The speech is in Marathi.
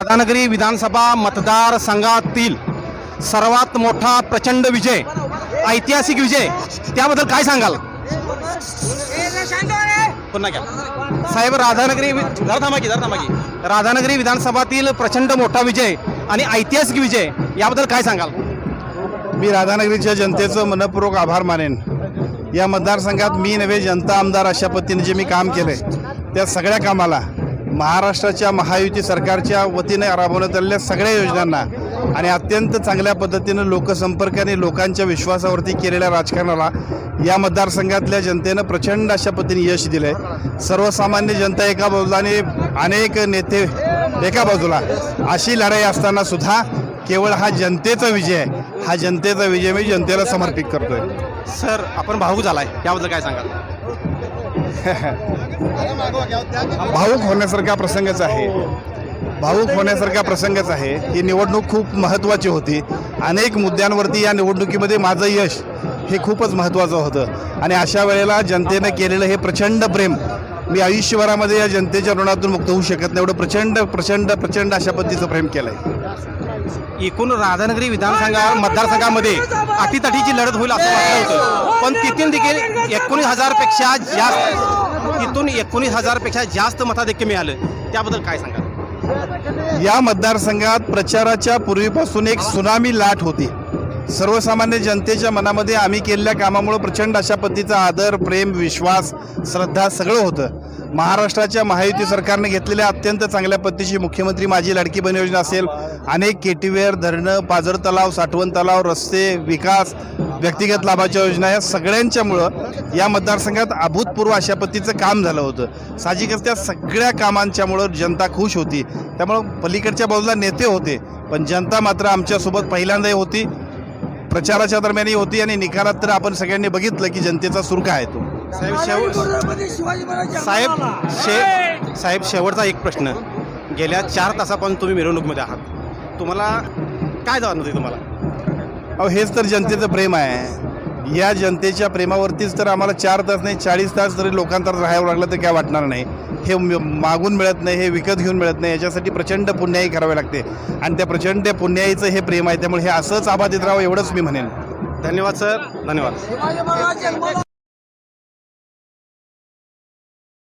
राधानगरी विधानसभा मतदारसंघातील सर्वात मोठा प्रचंड विजय ऐतिहासिक विजय त्याबद्दल काय सांगाल? पुन्हा घ्या. साहेब राधानगरी वि- थांबा की थांबा की. राधानगरी विधानसभातील प्रचंड मोठा विजय आणि ऐतिहासिक विजय याबद्दल काय सांगाल? मी राधानगरीच्या जनतेचं मनपूर्वक आभार मानेन. या मतदारसंघात मी नव्हे जनता आमदार अशा पद्धतीने जे मी काम केलंय त्या सगळ्या कामाला महाराष्ट्राच्या महायुती सरकारच्या वतीने राबवण्यात आलेल्या सगळ्या योजनांना आणि अत्यंत चांगल्या पद्धतीनं लोकसंपर्क आणि लोकांच्या विश्वासावरती केलेल्या राजकारणाला या मतदारसंघातल्या जनतेनं प्रचंड अशा पद्धतीने यश दिलं आहे सर्वसामान्य जनता एका बाजूला आणि अनेक नेते एका बाजूला. अशी लढाई असताना सुद्धा केवळ हा जनतेचा विजय आहे. हा जनतेचा विजय मी जनतेला समर्पित करतोय. सर आपण भाऊक झालाय. याबद्दल काय सांगाल? भाऊक होण्यासारखा प्रसंगच आहे. भाऊक होण्यासारखा प्रसंगच आहे ही निवडणूक खूप महत्त्वाची होती. अनेक मुद्द्यांवरती या निवडणुकीमध्ये माझं यश हे खूपच महत्त्वाचं होतं. आणि अशा वेळेला जनतेनं केलेलं हे प्रचंड प्रेम मी आयुष्यभरामध्ये या जनतेच्या ऋणातून मुक्त होऊ शकत नाही. एवढं प्रचंड प्रचंड प्रचंड अशा पद्धतीचं प्रेम केलं आहे एकूण राधानगरी विधानसंघा मतदारसंघामध्ये अटीतटीची लढत होईल असं वाटलं होतं. पण तिथून देखील एकोणीस हजारपेक्षा जास्त तिथून एकोणीस हजारपेक्षा जास्त मतादेखील मिळालं. त्याबद्दल काय सांगाल? या मतदारसंघात प्रचाराच्या पूर्वीपासून एक सुनामी लाट होती. सर्वसामान्य जनतेच्या मनामध्ये आम्ही केलेल्या कामामुळं प्रचंड अशा पद्धतीचा आदर प्रेम विश्वास श्रद्धा सगळं होतं. महाराष्ट्राच्या महायुती सरकारने घेतलेल्या अत्यंत चांगल्या पद्धतीची मुख्यमंत्री माझी लाडकी बहीण योजना असेल अनेक केटीवेअर धरणं पाझर तलाव साठवण तलाव रस्ते विकास व्यक्तिगत लाभाच्या योजना या सगळ्यांच्यामुळं या मतदारसंघात अभूतपूर्व अशा पद्धतीचं काम झालं होतं. साहजिकच त्या सगळ्या कामांच्यामुळं जनता खुश होती. त्यामुळं पलीकडच्या बाजूला नेते होते पण जनता मात्र आमच्यासोबत पहिल्यांदाही होती. प्रचाराच्या दरम्यानही होती आणि निकालात तर आपण सगळ्यांनी बघितलं की जनतेचा सुर काय आहे तो. साहेब शेव साहेब शे साहेब शेवटचा एक प्रश्न. गेल्या चार तासापासून तुम्ही मिरवणुकीमध्ये आहात. तुम्हाला काय जाणवते तुम्हाला? अहो हेच तर जनतेचं प्रेम आहे. या जनतेच्या प्रेमावरतीच तर आम्हाला चार तास नाही चाळीस तास जरी लोकांतर राहावं लागलं तर काय वाटणार नाही. हे म- मागून मिळत नाही हे विकत घेऊन मिळत नाही याच्यासाठी प्रचंड पुण्याई करावी लागते. आणि त्या प्रचंड पुण्याईचं हे प्रेम आहे त्यामुळे हे असंच आबाधित राहावं एवढंच मी म्हणेन. धन्यवाद सर. धन्यवाद.